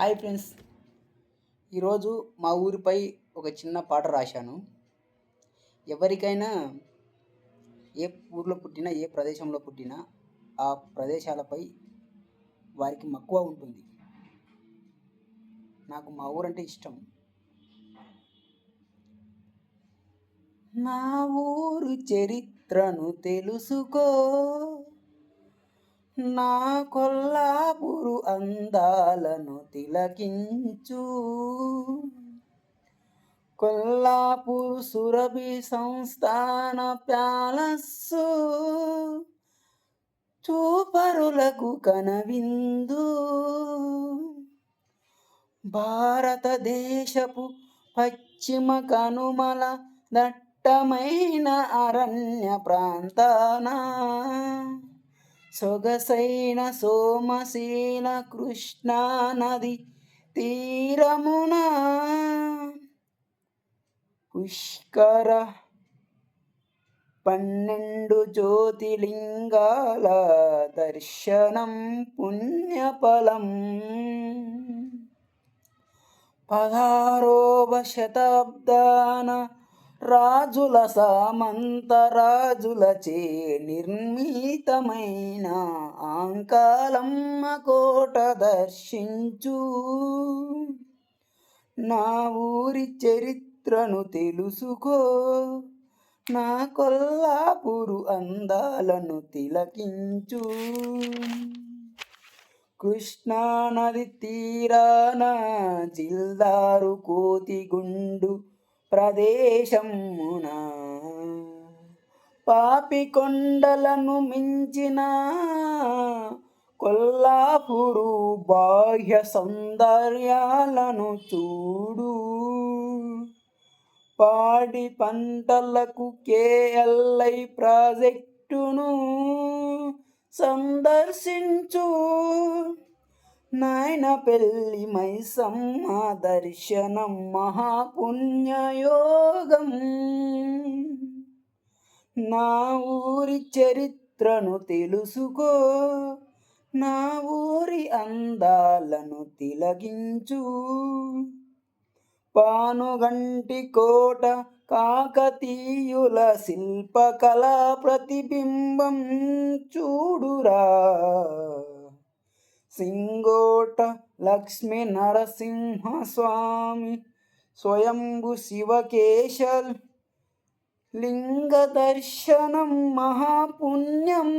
Hi friends. ఈరోజు మా ఊరిపై ఒక చిన్న పాట రాశాను. ఎవరికైనా ఏ ఊర్లో పుట్టినా ఏ ప్రదేశంలో పుట్టినా ఆ ప్రదేశాలపై వారికి మక్కువ ఉంటుంది. నాకు మా ఊరంటే ఇష్టం. నా ఊరు చరిత్రను తెలుసుకో. నా కొల్లాపురు అందాలను తిలకించు. కొల్లాపూర్ సురభి సంస్థాన ప్యాలస్సు చూపరులకు కనవిందు. భారతదేశపు పశ్చిమ కనుమల దట్టమైన అరణ్య ప్రాంతాన సొగసైన సోమశీల కృష్ణా నది తీరమున పుష్కర పన్నెండు జ్యోతిలింగాల దర్శనం పుణ్యఫలం. పదారోవ శతాబ్దాన రాజుల సామంత రాజులచే నిర్మితమైన ఆంకాలమ్మ కోట దర్శించు. నా ఊరి చరిత్రను తెలుసుకో నా కొల్లాపురు అందాలను తిలకించు. కృష్ణానది తీరాన జిల్దారు కోతిగుండు ప్రదేశమున పాపి కొండలను మించిన కొల్లాపురు బాహ్య సౌందర్యాలను చూడు. పాడి పంటలకు కేఎల్ఐ ప్రాజెక్టును సందర్శించు. నాయన పెళ్ళి మైసమ్మ దర్శనం మహాపుణ్యయోగం. నా ఊరి చరిత్రను తెలుసుకో నా ఊరి అందాలను తిలగించు పానుగంటి కోట కాకతీయుల శిల్పకళా ప్రతిబింబం చూడురా. సింగోట లక్ష్మీ నరసింహస్వామి స్వయంభు శివకేశల్ లింగ దర్శనం మహాపుణ్యం.